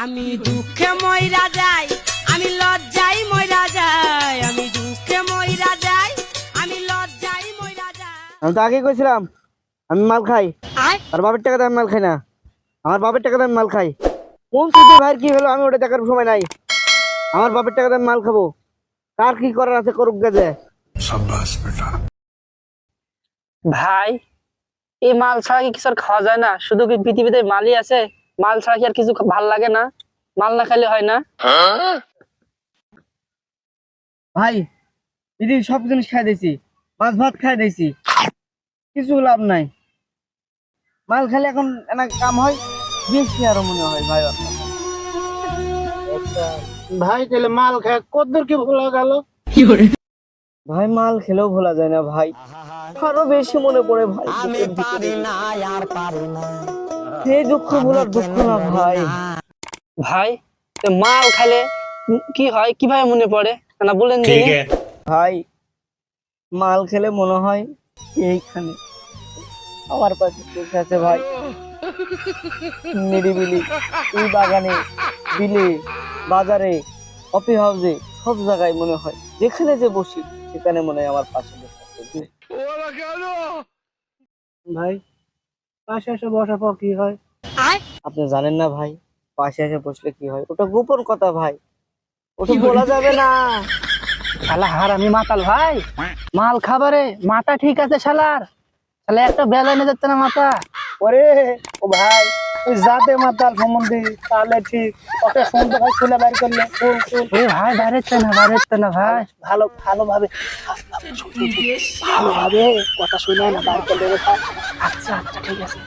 আমি দুঃখে ময়রা যাই আমি লজ্জাই ময়রা যাই আমি দুঃখে ময়রা যাই আমি লজ্জাই ময়রা যাই। আমি তো আগেই কইছিলাম আমি মাল খাই। আর বাপের টাকাতে আমি মাল খাই না। আমার বাপের টাকাতে আমি মাল খাই। কোন সুযোগ ভাইয়ের কি হলো আমি ওটা দেখার সময় নাই। আমার বাপের টাকাতে আমি মাল খাব। কার কি করার আছে করুক গেছে ভাই এই মাল ছাড়া কি কিছু আর খাওয়া যায় না? শুধু কি পৃথিবীতে মালই আছে? মাল ছাড়া কি আর কিছু ভালো লাগে না? মাল না খাইলে হয় না? ভাই দিদি সব জিনিস খাই দিয়েছি মাছ ভাত খাই দিয়েছি কিছু লাভ নাই। মাল খেলে এখন এনা কাম হয় বেশি আরও মনে হয় ভাই ভাই তাহলে মাল খায় কদ্দূর কি ভুলে গেল? ভাই মাল খেলেও ভোলা যায় না ভাই। আরও বেশি মনে পড়ে ভাই। বুকের ভিতরে। এই দুঃখ ভোলার দুঃখ না ভাই। ভাই তো মাল খাইলে কি হয়? কীভাবে মনে পড়ে? না বলেন ভাই মাল খেলে মনে হয় এইখানে আমার পাশে বসে আছে ভাই। নিরিবিলি এই বাগানে বিলে বাজারে অফি হাউসে সব জায়গায় মনে হয়। যেখানে যে বসি সেখানে মনে হয় আমার পাশে বসে আছে। ভাই পাশে এসে বসার পর কি হয়? আপনি জানেন না ভাই পাশে এসে বসলে কি হয়? ওটা গোপন কথা ভাই। ওটা বলা? যাবে না। শালা হার আমি মাতাল ভাই। মাল খাবারে মাথা ঠিক আছে শালার। শালা একটা বেলা এনে যাচ্ছে না মাথা। ওরে ও ভাই। ওই জাতে মাতাল সম্বন্ধে তাহলে ঠিক ওকে সুন্দর ভাই খুলে বাইর করলে? এ ভাই বাইরেছে না বাইরেছে না ভাই। ভালো ভালোভাবে ভালোভাবে কথা শুনে না বাইর করলে আচ্ছা আচ্ছা ঠিক আছে।